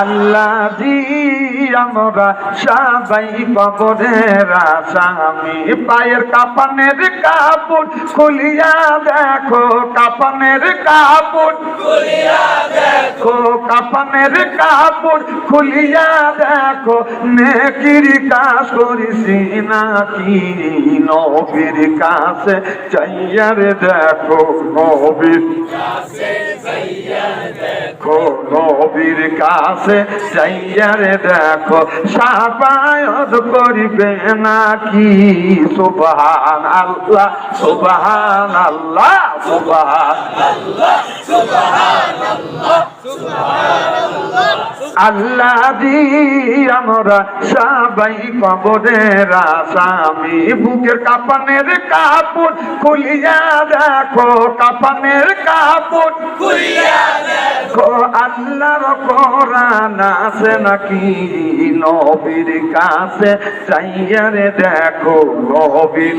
আল্লাহ জি আমরা সবাই কবরের আসামি। পায়ের কাপানের কাপড় খুলিয়া দেখো, কাপানের কাপড়। দেখো, কাপানের কাপড় খুলিয়া দেখো, নেকির কাজ করিসি নাকি নবীর কাছে। চাইয়ারে দেখো নবীর দেখো নবীর কাছে চাইয়ারে দেখো সাপায়ত করিবে নাকি? সুবহান আল্লাহ সুবহান আল্লাহ সুবহান আল্লাহ দি আমরা সবাই কবরের আসামি বুকের কাপানের কাপড়, খুলিয়া দেখো কাপানের কাপড়। দেখো আল্লাহর কোরআন আছে নাকি? নবীর কাছে চাইয়ারে দেখো নবীর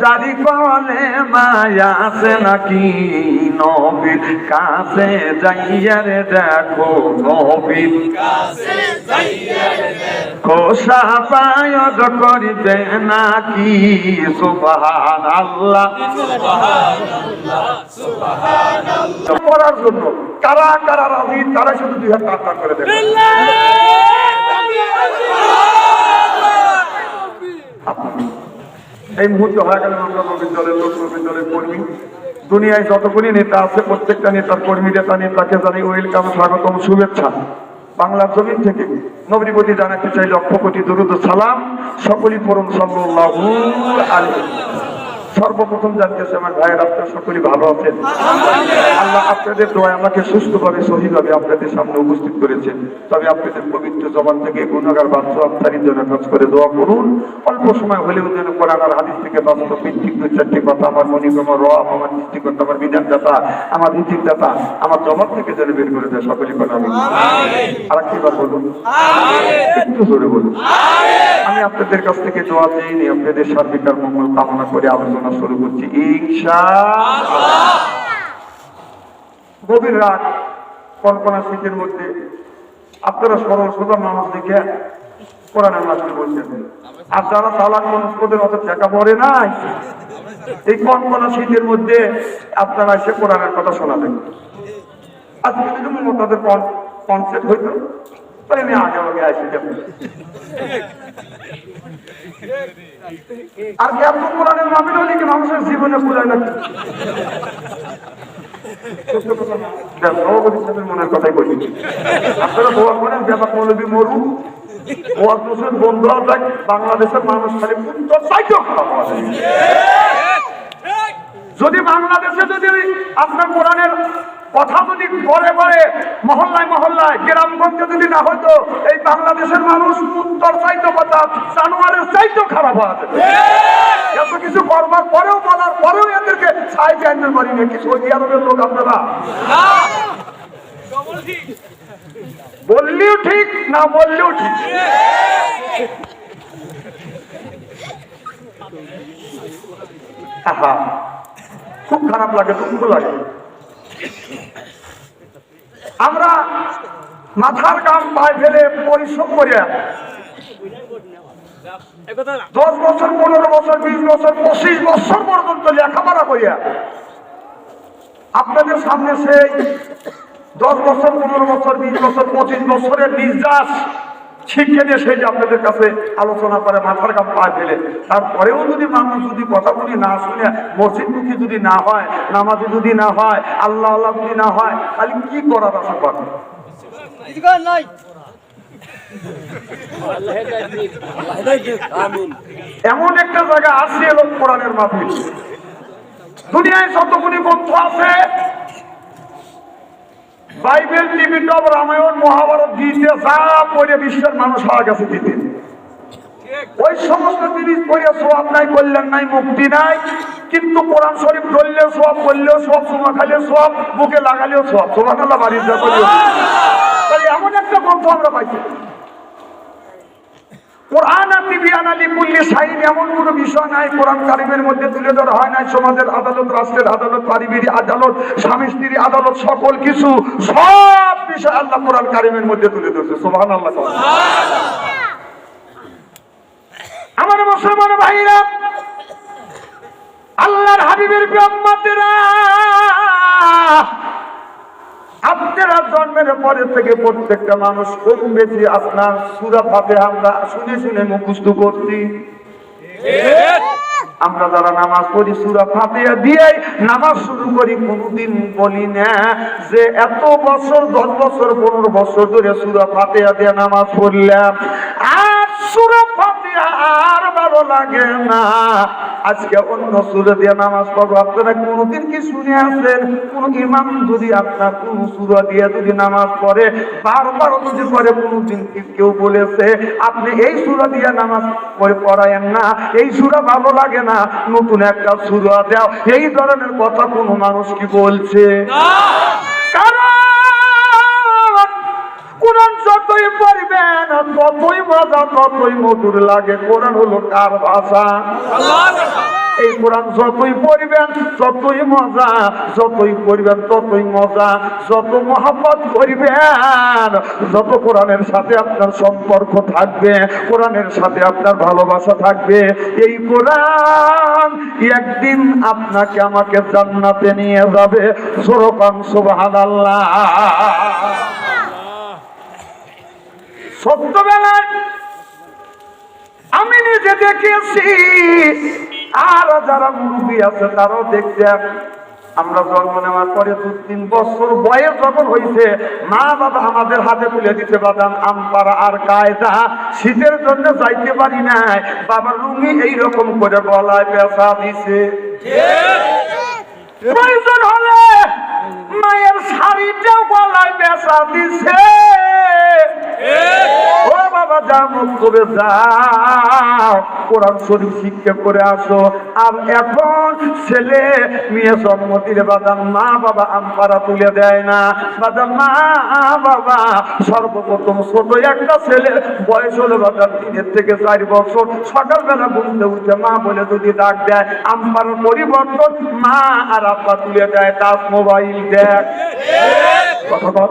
চারি কলে মায়া আছে নাকি নবীর কাছে যাইয়ারে দেখো নবীর কোষা পায়দ করিবে নাকি? সুবহান আল্লাহ করার জন্য কারা কারা রাজি? তারা শুধু দুই টান করে দেবে। এই মুহূর্তে হয়ে গেলেন আমরা নবীন দলের লোক নবীন দলের কর্মী। দুনিয়ায় যতগুলি নেতা আছে, প্রত্যেকটা নেতার কর্মী, নেতা, নেতাকে জানি ওয়েলকাম, স্বাগতম, শুভেচ্ছা। বাংলার জমিন থেকে নবীপতি জানাতে চাই লক্ষ কোটি দরুদ সালাম। সকলই পরম সাল্লাহ আলাইহি সর্বপ্রথম জানতেছে আমার ভাইয়ের আপনার সকলেই ভালো আছেন? আল্লাহ আপনাদের দোয়ায় আমাকে সুস্থভাবে সহিভাবে আপনাদের সামনে উপস্থিত করেছেন। তবে আপনাদের পবিত্র জবান থেকে গুণাগার বাচ্চা আত্মারির জন্য কাজ করে দোয়া করুন। অল্প সময় হলেও যেন কোরআন আর হাদিস থেকে বাস্তব ভিত্তিক দু চারটি কথা আমার মনিগম রব আমার সৃষ্টিকর্তা আমার বিধানদাতা আমার নীতিদাতা আমার জবাব থেকে যেন বের করে দেয় সকলে করে আমি আর কি বার বলুন। একটু জোরে বলুন। আমি আপনাদের কাছ থেকে দোয়া চেয়ে আপনাদের সার্বিক আর মঙ্গল কামনা করে আলোচনা শুরু করছি। গভীর রাত, কল্পনা শীতের মধ্যে। আপনারা সরল সোজা মানুষ দেখে কোরআনের মাসে বলছেন, আর যারা চালাক মানুষ, ওদের অত টাকা পড়ে নাই? এই কল্পনা শীতের মধ্যে আপনারা এসে কোরআনের কথা শোনাবেন। আজকে যদি তাদের কনসেপ্ট হইতো আর কেমন কোরআনের মাহফিল হলে কি মানুষের জীবনে পুরায় না মনের কথাই বলি আপনারা দোয়া করেন ব্যাপার মৌলবী মরু ওয়াজ মুসলিম বন্ধ বাংলাদেশের মানুষ খালি উত্তর। যদি বাংলাদেশে যদি আপনার কোরআনের কথা যদি পরে পরে মহল্লায় মহল্লায় গ্রামগঞ্জে যদি না হতো এই বাংলাদেশের মানুষ উত্তর চাইতো কথা জানোয়ারের চাইতো খারাপ হওয়া এত কিছু করবার পরেও বলার পরেও এদেরকে ছাই ক্যান্ডেল মারি নাকি সৌদি আরবের লোক আপনারা? বললেও ঠিক না বললেও ঠিক। খুব খারাপ লাগে দুঃখ লাগে। আমরা মাথার কাম পায়ে ফেলে পরিশ্রম করে দশ বছর, পনেরো বছর, বিশ বছর, পঁচিশ বছর পর্যন্ত লেখাপড়া করিয়া আপনাদের সামনে সেই দশ বছর, পনেরো বছর, বিশ বছর, পঁচিশ বছরের নির্যাস শিক্ষা দিয়ে সেই যে আপনাদের কাছে আলোচনা করে মাথার কাম পায়ে ফেলে। তারপরেও যদি মানুষ যদি কথাগুলি না শুনে মসজিদমুখী যদি না হয় নামাজি যদি না হয় আল্লাহ আল্লাহ যদি না হয় তাহলে কি করার আশা করেন? নাই। এমন একটা জায়গা আছে এলো কোরআনের মাহফিল। দুনিয়ায় যতগুলি গ্রন্থ আছে বাইবেল টিভিটপ রামায়ণ মহাভারত দিতে যা পড়ে বিশ্বের মানুষ হওয়া গেছে দিতে ওই সমস্ত জিনিস পড়ে সব নাই করলেন নাই, মুক্তি নাই। কিন্তু কোরআন শরীফ ধরলেও সব করলেও সব সোমা খাইলেও সব বুকে লাগালেও সব সোমা আল্লাহ বাড়ির এমন একটা গ্রন্থ আমরা পাইছি। কোরআন আর বিয়ান আলী কুল্লি এমন কোন বিষয় নাই। কোরআন কারিমের মধ্যে তুলে ধরা হয় নাই। সমাজের আদালত, রাষ্ট্রের আদালত, পারিবারিক আদালত, স্বামী স্ত্রী আদালত, সকল কিছু, সব বিষয় আল্লাহ কোরআন কারিমের মধ্যে তুলে ধরছে। সোহান আমার মুসলমান ভাইরা, আল্লাহর হাবিবের ব্রহ্মতেরা আপনারা জন্মের থেকে প্রত্যেকটা মানুষ কম বেশি আপনার সুরা আমরা শুনে শুনে মুখস্থ করছি। আমরা যারা নামাজ পড়ি সুরা ফাতিহা দিয়ে নামাজ শুরু করি, কোনোদিন বলি না যে এত বছর, দশ বছর, পনেরো বছর ধরে সুরা ফাতিহা দিয়ে নামাজ পড়লাম। আর সুরা ভালো লাগে না। আজকে অন্য সুরে দিয়ে নামাজ পড়ব। আপনারা কোনোদিন কি শুনে আছেন? কোন ইমাম যদি আপনার কোন সুরা দিয়ে যদি নামাজ পড়ে, বারবার যদি করে কোনোদিন কি কেউ বলেছে, আপনি এই সুরা দিয়ে নামাজ পড়ে পড়ায়েন না? এই সুরা ভালো লাগে না। নতুন একটা সুরা দাও। এই ধরনের কথা কোনো মানুষ কি বলছে? কারণ পড়বেন ততই মজা ততই মধুর লাগে। কোরআন হলো কার ভাষা? এই কোরআন যতই পড়বেন ততই মজা, যতই পড়বেন, ততই মজা। যত মহাপত করবেন, যত কোরআনের সাথে আপনার সম্পর্ক থাকবে, কোরআনের সাথে আপনার ভালোবাসা থাকবে। এই কোরআন একদিন আপনাকে আমাকে জান্নাতে নিয়ে যাবে। সরকান সুবহানাল্লাহ। সত্যবেলায় আমি নিজে দেখেছি আর যারা মুরব্বী আছে তারাও দেখছেন আমরা জন্ম নেওয়ার পরে দু তিন বছর বয়স যখন হয়েছে মা বাবা আমাদের হাতে তুলে দিতে বাদাম আম পাড়া আর কায়দা শীতের জন্য যাইতে পারি নাই। বাবার রুমি এইরকম করে গলায় পেশা দিছে। প্রয়োজন হলে মায়ের শাড়িটাও গলায় পেশা দিছে। ও বাবা, যা শরীফ শিক্ষা করে আসো। আর এখন ছেলে মেয়ে বাদাম মা বাবা আমপারা তুলে দেয় না। মা বাবা, সর্বপ্রথম ছোট একটা ছেলে বয়স হলো বাদাম তিনের থেকে চার বছর সকালবেলা ঘুমতে উঠে মা বলে যদি ডাক দেয় আমপারার পরিবর্তন মা আর আব্বা তুলে দেয়, তার মোবাইল দেয় কথা কর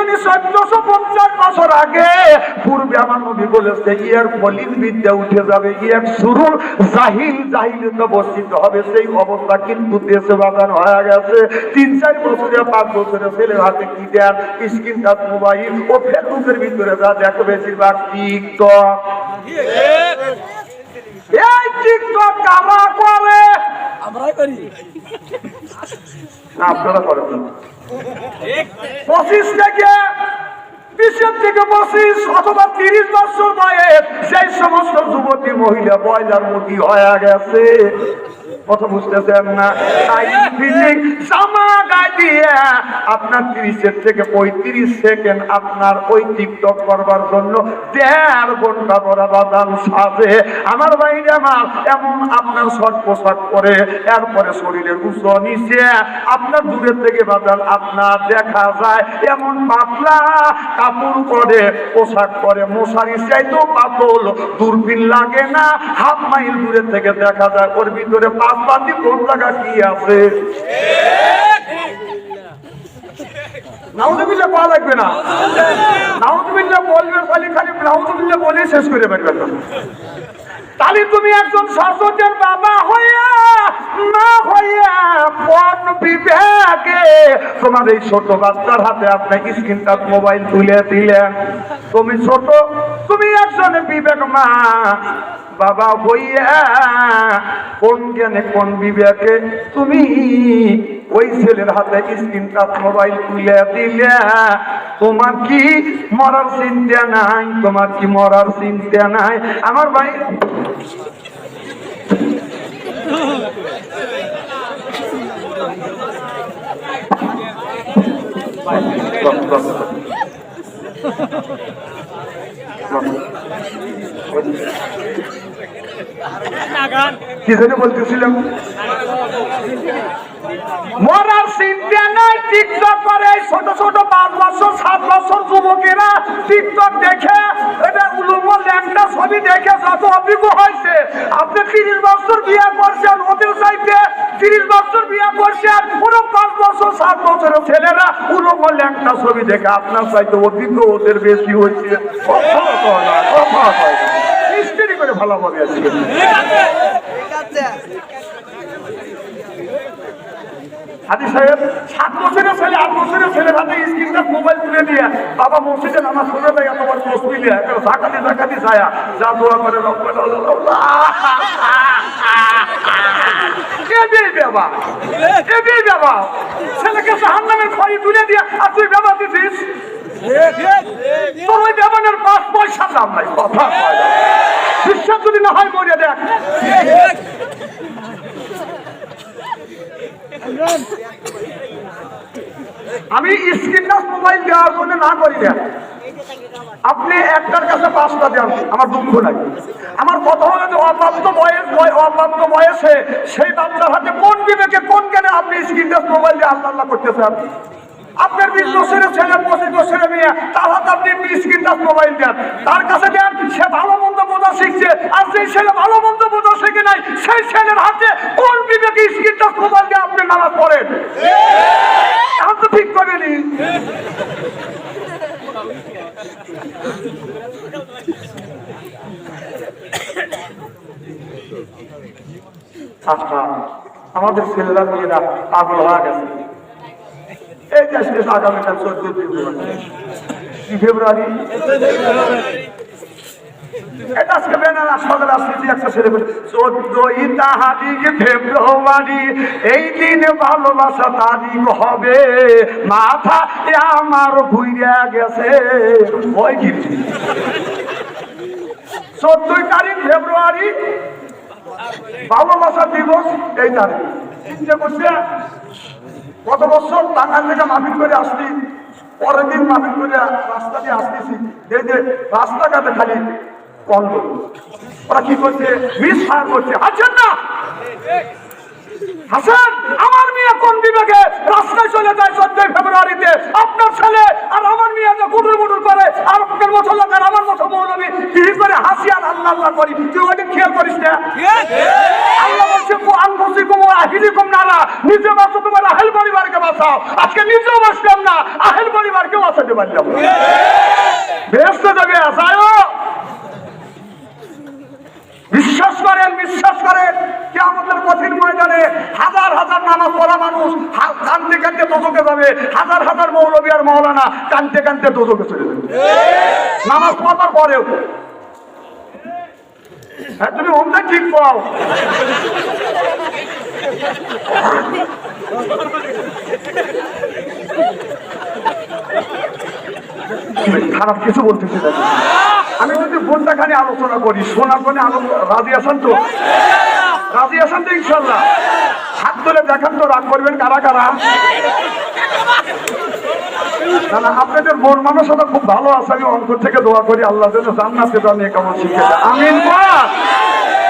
জন্য চোদ্দশো পঞ্চাশ বছর আগে পূর্বে আমার নবী বলেছে ইয়ার ফলিন বিদ্যা উঠে যাবে ইয়ার শুরুর জাহিল জাহিলিতে বর্ষিত হবে। সেই অবস্থা কিন্তু দেশে বাগান হয়ে গেছে। তিন চার বছরে পাঁচ বছরে ছেলের হাতে কি দেন? স্ক্রিন টাচ মোবাইল ও ফেসবুকের ভিতরে যা দেখো বেশিরভাগ টিকটক। এই টিকটক কারা করে? আমরাই করি। না পঁচিশ থেকে বিশের থেকে পঁচিশ অথবা তিরিশ বছর বয়স সেই সমস্ত যুবতী মহিলা বয়লার মুরগি হয়ে গেছে, কথা বুঝতেছেন না? তাই আপনার তিরিশের থেকে পঁয়ত্রিশ সেকেন্ড আপনার ওই টিকটক করবার জন্য দেড় ঘণ্টা বড় বাদাম সাজে। আমার বাইরে আমার এমন আপনার শর্ট পোশাক পরে এরপরে শরীরের উচ্চ নিচে আপনার দূরের থেকে বাদাম আপনার দেখা যায়। এমন পাতলা কাপড় পরে পোশাক পরে মশারি চাইতেও পাতল, দূরবীন লাগে না। হাফ মাইল দূরে থেকে দেখা যায়, ওর ভিতরে পাঁচ পাতি কোন জায়গা কি আছে? নাউজুবিল্লাহ পাওয়া লাগবে না। নাউজুবিল্লাহ বলবেন খালি খালি, নাউজুবিল্লাহ বলে শেষ করে বেরবেন তাহলে তুমি একজন সচেতন বাবা হইয়া, না হইয়া কোন বিবেকে তোমার এই ছোট বাচ্চার হাতে আপনি স্ক্রিন টাচ মোবাইল তুলে দিলেন। তুমি ছোট, তুমি একজন বিবেক মা, বাবা হইয়া কোন জ্ঞানে কোন বিবেকে তুমি ওই ছেলের হাতে স্ক্রিন টাচ মোবাইল তুলে দিলে, তোমার কি মরার চিন্তা নাই? তোমার কি মরার চিন্তা নাই? আমার ভাই কি বলতেছিলাম? নাই টিকটক করে ছোট ছোট পাঁচ বছর, সাত বছর যুবকেরা টিকটক দেখে, এটা ল্যাংটা ছবি দেখে যত অভিজ্ঞ হয়েছে। আপনি তিরিশ বছর বিয়ে করছেন, ওদের চাইতে তিরিশ বছর বিয়ে করছেন, পুরো পাঁচ বছর, সাত বছরের ছেলেরা উলুমো ল্যাংটা ছবি দেখে আপনার চাইতে অভিজ্ঞ ওদের বেশি হয়েছে। কথা। করে ভালো ঠিক আছে। হাজি সাহেব সাত বছরের ছেলে আট বছরের হাতে স্ক্রিনটা মোবাইল তুলে বাবা তোমার ছায়া যা দোয়া করে ছেলেকে জাহান্নামের খড়ি তুলে দিয়ে আর তুই বাবা দিছিস? তোর ওই পাঁচ পয়সা দাম নাই। কথা বিশ্বাস যদি না হয় মরিয়া দেখ। আমি স্ক্রিন টাচ মোবাইল দেওয়ার জন্য না করি না। আপনি একটার কাছে পাঁচটা দেন, আমার দুঃখ লাগে আমার কথা হলো যে অপ্রাপ্ত বয়স বয়- অপ্রাপ্ত বয়সে সেই বাচ্চার হাতে কোন বিবেকে কোন জ্ঞানে আপনি স্ক্রিন টাচ মোবাইল দিয়ে আল্লাহ আল্লাহ করতেছেন? আপনার বিশ বছরের ছেলে পঁচিশ বছরের মেয়ে, তার হাতে আপনি স্ক্রিন টাচ মোবাইল দেন। তার কাছে দেন, সে ভালো মন্দ বোঝা শিখছে, আর সেই ছেলে ভালো মন্দ বোঝা শিখে নাই, সেই ছেলের হাতে কোন বিবেকে স্ক্রিন টাচ মোবাইল দিয়ে আপনি নামাজ পড়েন? এখন তো ঠিক করেনি। আচ্ছা আমাদের ছেলেরা মেয়েরা পাগল হয়ে গেছে। এই শেষ আগামীকাল ফেব্রুয়ারি ফেব্রুয়ারি এই দিন ভালোবাসা তারিখ হবে মাথা আমার ঘুরিয়া গেছে চোদ্দই তারিখ ফেব্রুয়ারি ভালোবাসা দিবস এই তারিখ চিন্তা করছে কত বছর টাঙ্গাল থেকে মাফিক করে আসছি পরের দিন মাফিক করে রাস্তা দিয়ে আসতেছি। এই যে রাস্তাঘাটে খালি কন্দ ওরা কি করছে? মিস ফায়ার করছে। আছেন না! হাসান আমার মেয়ে কোন বিভাগে? রাস্তায় চলে যায় চোদ্দই ফেব্রুয়ারিতে। আপনার ছেলে আর আমার মেয়ে যে গুটুর মুটুর করে আর আপনার মতো লোক আর আমার মতো মৌলবী। কি করে হাসি আর আল্লাহ আল্লাহ করি? তুই ওটা খেয়াল করিস না? আল্লাহ বলছে আনফুসিকুম ওয়া আহলিকুম নারা। নিজে বাঁচো আহেল বাঁচাও আজকে নিজেও বাঁচলাম না, আহেল পরিবারকে বাঁচাতে পারলাম। বেহেশতে যাবে আসায়ও বিশ্বাস করেন বিশ্বাস করেন কি আমাদের কঠিন ময়দানে হাজার হাজার নামাজ পড়া মানুষ কানতে কানতে দোজকে যাবে। হাজার হাজার মৌলবী আর মৌলানা কানতে কানতে দোজকে চলে যাবে। নামাজ পড়ার পরেও। হ্যাঁ তুমি ওমটা ঠিক পাও। খারাপ কিছু বলতেছি না। আমি যদি বোনটা খানি আলোচনা করি শোনার আলোচনা রাজি আছেন তো? রাজি আসান তো ইনশাল্লাহ। হাত ধরে দেখান তো, রাগ করবেন কারা কারা? আপনাদের মন মানসতা খুব ভালো আছে। আমি অন্তর থেকে দোয়া করি, আল্লাহ যেন জান্নাতে জানিয়ে কেমন শিখে। আমিন।